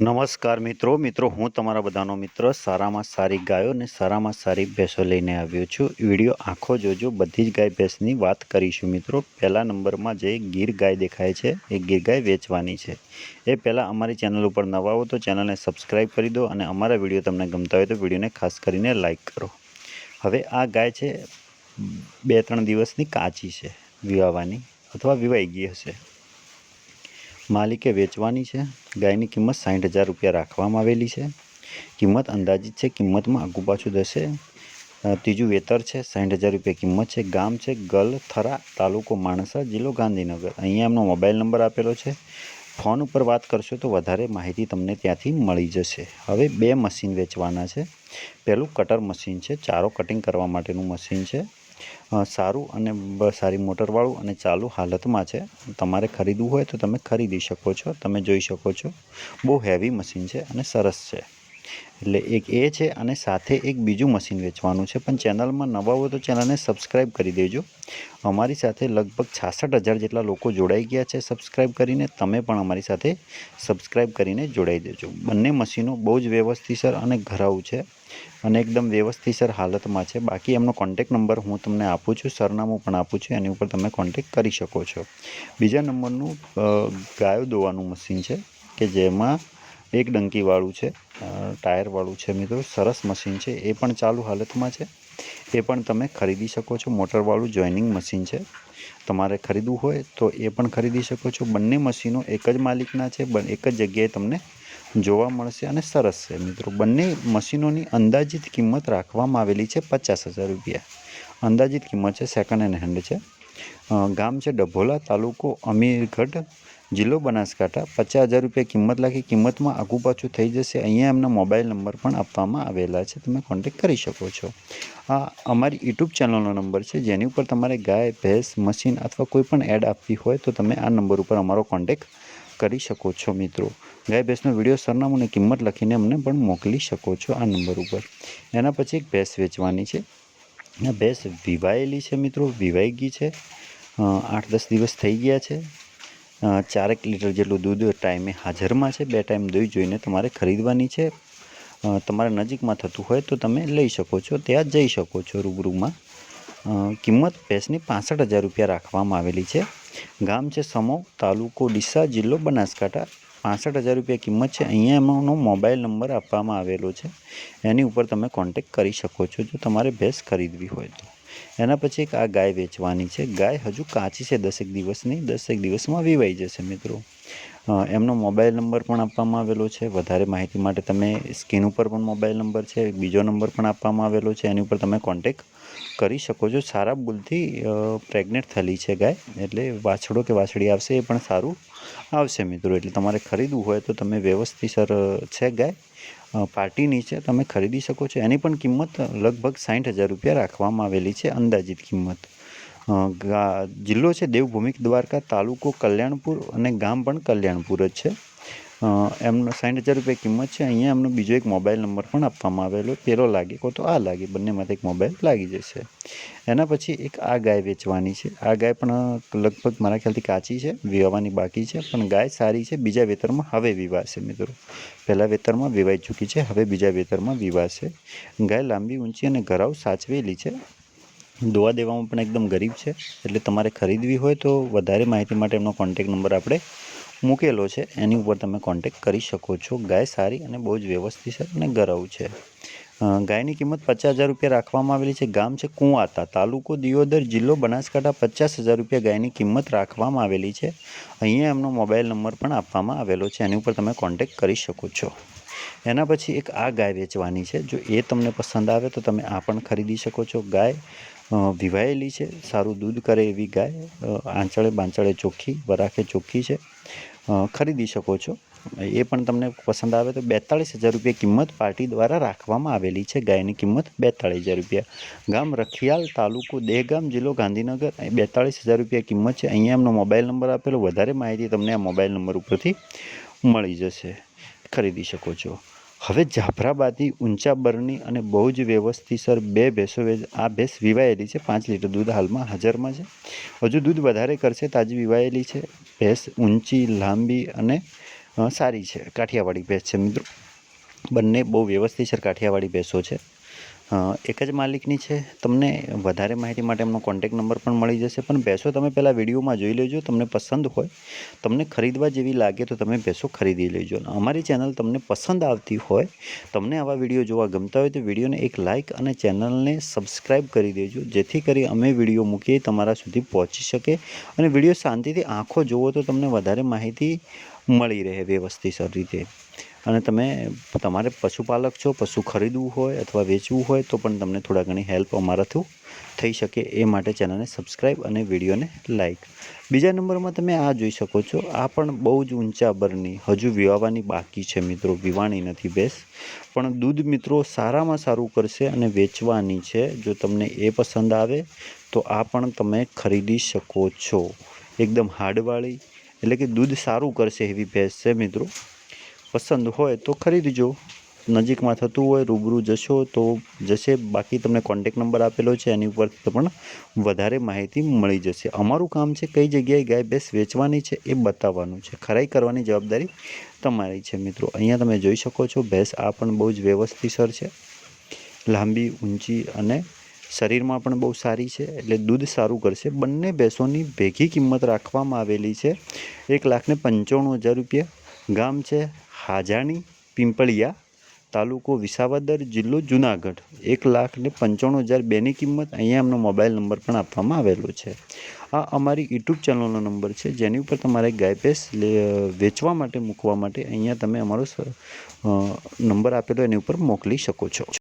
નમસ્કાર મિત્રો. મિત્રો, હું તમારા બધાનો મિત્ર સારામાં સારી ગાયો અને સારામાં સારી ભેંસો લઈને આવ્યો છું. વીડિયો આખો જોજો. બધી જ ગાય ભેંસની વાત કરીશું મિત્રો. પહેલા નંબરમાં જે ગીર ગાય દેખાય છે, એ ગીર ગાય વેચવાની છે. એ પહેલાં અમારી ચેનલ ઉપર નવા હો તો ચેનલને સબસ્ક્રાઈબ કરી દો અને અમારા વીડિયો તમને ગમતા હોય તો વિડીયોને ખાસ કરીને લાઇક કરો. હવે આ ગાય છે, બે ત્રણ દિવસની કાચી છે, વિવાવાની અથવા વિવાઈ ગઈ હશે. માલિકે વેચવાની છે. ગાયની કિંમત સાઠ હજાર રૂપિયા રાખવામાં આવેલી છે. કિંમત અંદાજિત છે કિંમતમાં આગુ પાછું થશે ત્રીજું વેતર છે સાઠ હજાર રૂપિયા કિંમત છે. ગામ છે ગલથરા તાલુકો માણસા, જિલ્લો ગાંધીનગર. અહીંયા એમનો મોબાઈલ નંબર આપેલો છે. ફોન ઉપર વાત કરશો તો વધારે માહિતી તમને ત્યાંથી મળી જશે. હવે બે મશીન વેચવાના છે. પહેલું કટર મશીન છે. ચારો કટિંગ કરવા માટેનું મશીન છે. સારું અને સારી મોટરવાળું અને ચાલુ હાલતમાં છે. તમારે ખરીદવું હોય તો તમે ખરીદી શકો છો, તમે જોઈ શકો છો. બહુ હેવી મશીન છે અને સરસ છે. એટલે એક એ છે અને સાથે એક બીજું મશીન વેચવાનું છે. પણ ચેનલમાં નવા હોય તો ચેનલને સબસ્ક્રાઈબ કરી દેજો. અમારી સાથે લગભગ છાસઠ હજાર જેટલા લોકો જોડાઈ ગયા છે સબસ્ક્રાઈબ કરીને. તમે પણ અમારી સાથે સબસ્ક્રાઈબ કરીને જોડાઈ દેજો. બંને મશીનો બહુ જ વ્યવસ્થિતસર અને ઘરાઉ છે અને એકદમ વ્યવસ્થિતસર હાલતમાં છે. બાકી એમનો કોન્ટેક નંબર હું તમને આપું છું, સરનામું પણ આપું છું, એની ઉપર તમે કોન્ટેક કરી શકો છો. બીજા નંબરનું ગાયો દોવાનું મશીન છે કે જેમાં એક ડંકીવાળું છે. ટાયરવાળું છે મિત્રો, સરસ મશીન છે. એ પણ ચાલુ હાલતમાં છે. એ પણ તમે ખરીદી શકો છો. મોટરવાળું જોઈનિંગ મશીન છે. તમારે ખરીદવું હોય તો એ પણ ખરીદી શકો છો. બંને મશીનો એક જ માલિકના છે. એક જ જગ્યાએ તમને જોવા મળશે અને સરસ છે મિત્રો. બંને મશીનોની અંદાજિત કિંમત રાખવામાં આવેલી છે પચાસ હજાર રૂપિયા. અંદાજિત કિંમત છે સેકન્ડ હેન્ડ હેન્ડ છે. ગામ છે ડભોલા, તાલુકો અમીરગઢ, જિલ્લો બનાસકાંઠા. પચાસ હજાર રૂપિયા કિંમત લાગી કિંમતમાં આગુ પાછું થઈ જશે. અહીંયા એમના મોબાઈલ નંબર પણ આપવામાં આવેલા છે. તમે કોન્ટેક કરી શકો છો. આ અમારી યુટ્યુબ ચેનલનો નંબર છે. જેની ઉપર તમારે ગાય, ભેંસ, મશીન અથવા કોઈ પણ એડ આપવી હોય તો તમે આ નંબર ઉપર અમારો કોન્ટેક કરી શકો છો મિત્રો. ગાય, ભેંસનો વીડિયો સરનામું અને કિંમત લખીને અમને પણ મોકલી શકો છો આ નંબર ઉપર. એના પછી એક ભેંસ વેચવાની છે. આ ભેંસ વિવાયેલી છે મિત્રો વિવાઈ ગઈ છે. આઠ દસ દિવસ થઈ ગયા છે. ચારેક લીટર જેટલું દૂધ ટાઈમે હાજરમાં છે. બે ટાઈમ દૂધ જોઈને તમારે ખરીદવાની છે. તમારા નજીકમાં થતું હોય તો તમે લઈ શકો છો. ત્યાં જઈ શકો છો રૂબરૂમાં. કિંમત ભેંસની પાસઠ હજાર રૂપિયા રાખવામાં આવેલી છે. ગામ છે સમો, તાલુકો ડીસા, જિલ્લો બનાસકાંઠા. પાસઠ હજાર રૂપિયા કિંમત છે. અહીંયા એમનો મોબાઈલ નંબર આપવામાં આવેલો છે. એની ઉપર તમે કોન્ટેક કરી શકો છો. જો તમારે ભેંસ ખરીદવી હોય તો. એના પછી એક આ ગાય વેચવાની છે. ગાય હજુ કાચી છે, દસેક દિવસની દસેક દિવસમાં વીવાઈ જશે મિત્રો. એમનો મોબાઈલ નંબર પણ આપવામાં આવેલો છે. વધારે માહિતી માટે તમે સ્ક્રીન ઉપર પણ મોબાઈલ નંબર છે, બીજો નંબર પણ આપવામાં આવેલો છે. એની ઉપર તમે કોન્ટેક કરી શકો છો. સારા બુલથી પ્રેગ્નેન્ટ થયેલી છે ગાય. એટલે વાછડો કે વાછડી આવશે એ પણ સારું આવશે મિત્રો. એટલે તમારે ખરીદવું હોય તો તમે વ્યવસ્થિતસર છે ગાય. પાર્ટીની છે તમે ખરીદી શકો છો. એની પણ કિંમત લગભગ સાઠ હજાર રૂપિયા રાખવામાં આવેલી છે, અંદાજિત કિંમત. જિલ્લો છે દેવભૂમિ દ્વારકા, તાલુકો કલ્યાણપુર અને ગામ પણ કલ્યાણપુર જ છે. એમનો સાઠ હજાર રૂપિયા કિંમત છે. અહીંયા એમનો બીજો એક મોબાઈલ નંબર પણ આપવામાં આવેલો. પેલો લાગે કો તો આ લાગે બંનેમાંથી એક મોબાઈલ લાગી જશે. એના પછી એક આ ગાય વેચવાની છે. આ ગાય પણ લગભગ મારા ખ્યાલથી કાચી છે વિવાવાની બાકી છે, પણ ગાય સારી છે, બીજા વેતરમાં હવે વિવાશે મિત્રો. પહેલાં વેતરમાં વિવાઈ ચૂકી છે, હવે બીજા વેતરમાં વિવાશે ગાય લાંબી, ઊંચી અને ઘરાવ સાચવેલી છે. દોવા દેવામાં પણ એકદમ ગરીબ છે, એટલે તમારે ખરીદવી હોય તો વધારે માહિતી માટે એમનો કોન્ટેક નંબર આપણે મૂકેલો છે, એની ઉપર તમે કોન્ટેક કરી શકો છો. ગાય સારી અને બહુ જ વ્યવસ્થિત છે અને ગરવ છે. ગાયની કિંમત પચાસ હજાર રૂપિયા રાખવામાં આવેલી છે. ગામ છે કુંવાતા. તાલુકો દિયોદર જિલ્લો બનાસકાંઠા પચાસ હજાર રૂપિયા ગાયની કિંમત રાખવામાં આવેલી છે. અહીંયા એમનો મોબાઈલ નંબર પણ આપવામાં આવેલો છે. એની ઉપર તમે કોન્ટેક કરી શકો છો. એના પછી એક આ ગાય વેચવાની છે. જો એ તમને પસંદ આવે તો તમે આ પણ ખરીદી શકો છો. ગાય વિવાયેલી છે. સારું દૂધ કરે એવી ગાય. આંચળે બાંચળે ચોખ્ખી, વરાખે ચોખ્ખી છે. ખરીદી શકો છો. એ પણ તમને પસંદ આવે તો બેતાળીસ હજાર રૂપિયા કિંમત પાર્ટી દ્વારા રાખવામાં આવેલી છે. ગાયની કિંમત બેતાળીસ હજાર રૂપિયા. ગામ રખિયાલ તાલુકો દેહગામ જિલ્લો ગાંધીનગર. બેતાળીસ હજાર રૂપિયા કિંમત છે. અહીંયા એમનો મોબાઈલ નંબર આપેલો. વધારે માહિતી તમને આ મોબાઈલ નંબર ઉપરથી મળી જશે. ખરીદી શકો છો. હવે જાફરાબાદી, ઊંચા બરની અને બહુ જ વ્યવસ્થિતસર બે ભેંસો આ ભેંસ વિવાયેલી છે. પાંચ લીટર દૂધ હાલમાં હાજરમાં છે. હજુ દૂધ વધારે કરશે તાજી વિવાયેલી છે. ભેંસ ઊંચી, લાંબી અને સારી છે. કાઠિયાવાડી ભેંસ છે મિત્રો. બંને બહુ વ્યવસ્થિત છે કાઠિયાવાડી ભેંસો છે. એક જ માલિકની છે. તમને વધારે માહિતી માટે એમનો કોન્ટેક નંબર પણ મળી જશે. પણ ભેંસો તમે પહેલાં વિડીયોમાં જોઈ લેજો. તમને પસંદ હોય, તમને ખરીદવા જેવી લાગે તો તમે ભેંસો ખરીદી લેજો. અમારી ચેનલ તમને પસંદ આવતી હોય, તમને આવા વીડિયો જોવા ગમતા હોય તો વિડીયોને એક લાઇક અને ચેનલને સબસ્ક્રાઈબ કરી દેજો. જેથી કરી અમે વીડિયો મૂકીએ, તમારા સુધી પહોંચી શકે અને વીડિયો શાંતિથી આંખો જુઓ તો તમને વધારે માહિતી મળી રહે વ્યવસ્થિત રીતે. અને તમે તમારે પશુપાલક છો, પશુ ખરીદવું હોય અથવા વેચવું હોય તો પણ તમને થોડા ઘણી હેલ્પ અમારાથી થઈ શકે એ માટે ચેનલને સબસ્ક્રાઈબ અને વિડીયોને લાઇક બીજા નંબરમાં તમે આ જોઈ શકો છો, આ પણ બહુ જ ઊંચા બરની, હજુ વિવાવાની બાકી છે મિત્રો વિવાણી નથી ભેંસ પણ દૂધ મિત્રો સારામાં સારું કરશે અને વેચવાની છે. જો તમને એ પસંદ આવે તો આ પણ તમે ખરીદી શકો છો. એકદમ હાડવાળી એટલે કે દૂધ સારું કરશે એવી ભેંસ છે મિત્રો. પસંદ હોય તો ખરીદજો. નજીકમાં થતું હોય, રૂબરૂ જશો તો જશે. બાકી તમને કોન્ટેક નંબર આપેલો છે, એની ઉપર પણ વધારે માહિતી મળી જશે. અમારું કામ છે કઈ જગ્યાએ ગાય ભેંસ વેચવાની છે એ બતાવવાનું છે. ખરાઈ કરવાની જવાબદારી તમારી છે મિત્રો. અહીંયા તમે જોઈ શકો છો, ભેંસ આ પણ બહુ જ વ્યવસ્થિતસર છે. લાંબી, ઊંચી અને શરીરમાં પણ બહુ સારી છે. એટલે દૂધ સારું કરશે. બંને ભેંસોની ભેગી કિંમત રાખવામાં આવેલી છે. એક લાખને પંચાણું હજાર રૂપિયા ગામ છે. હાજાણી, પિંપળિયા તાલુકો વિસાવદર જિલ્લો જુનાગઢ. એક લાખ ને પંચાણું હજાર બેની કિંમત અહીંયા એમનો મોબાઈલ નંબર પણ આપવામાં આવેલો છે. આ અમારી યુટ્યુબ ચેનલનો નંબર છે. જેની ઉપર તમારે ગાય ભેંસ વેચવા માટે મૂકવા માટે અહીંયા તમે અમારો નંબર આપેલો એની ઉપર મોકલી શકો છો.